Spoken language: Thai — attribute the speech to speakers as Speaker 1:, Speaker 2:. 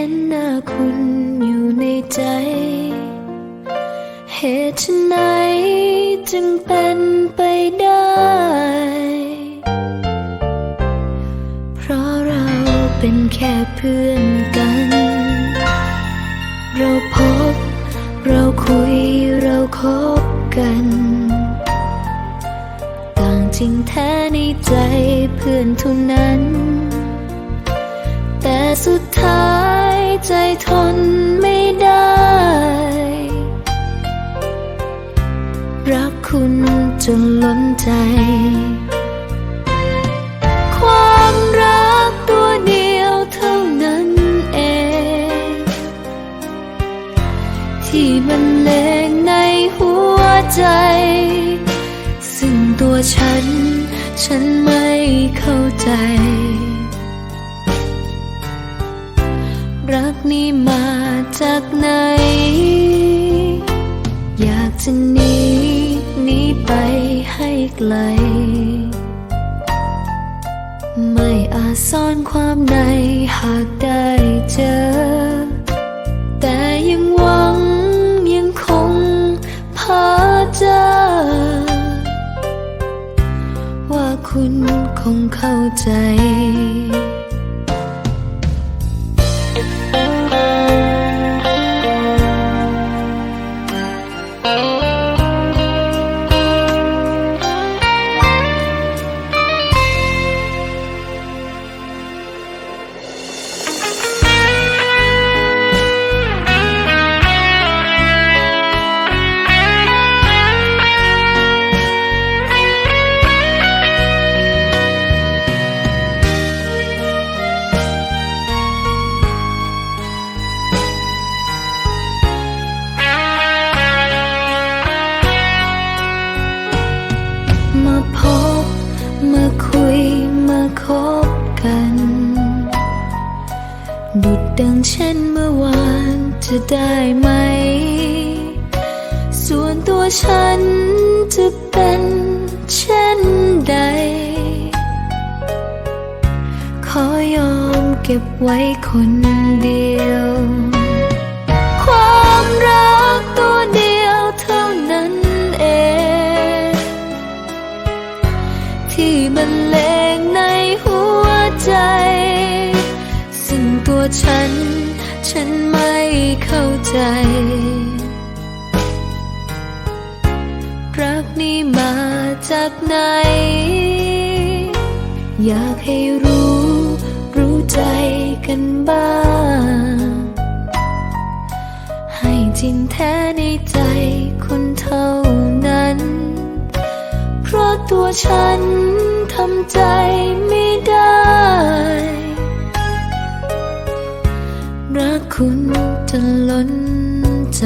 Speaker 1: ห็นหน้าคุณอยู่ในใจ เหตุไฉนจึงเป็นไปได้ เพราะเราเป็นแค่เพื่อนกัน เราพบ เราคุยเราคบกัน ต่างจริงแท้ในใจเพื่อนเท่านั้น แต่สุดท้าย ใจทนไม่ได้ รักคุณจนล้นใจ ความรักตัวเดียวเท่านั้นเอง ที่มันเลงในหัวใจ ซึ่งตัวฉัน ฉันไม่เข้าใจ รักนี้มาจากไหน อยากจะหนีหนีไปให้ไกล ไม่อาจซ่อนความในหากได้เจอ แต่ยังหวังยังคงพาเจอ ว่าคุณคงเข้าใจ ดุดดังเช่นเมื่อวานจะได้ไหม ส่วนตัวฉันจะเป็นเช่นใด ขอยอมเก็บไว้คนเดียว ความรักตัวเดียวเท่านั้นเอง ที่มันเลงในหัวใจ ตัวฉัน ฉันไม่เข้าใจ รักนี้มาจากไหน อยากให้รู้ รู้ใจกันบ้าง ให้จริงแท้ในใจคุณเท่านั้น เพราะตัวฉันทำใจไม่ได้ คุณจะล้นใจ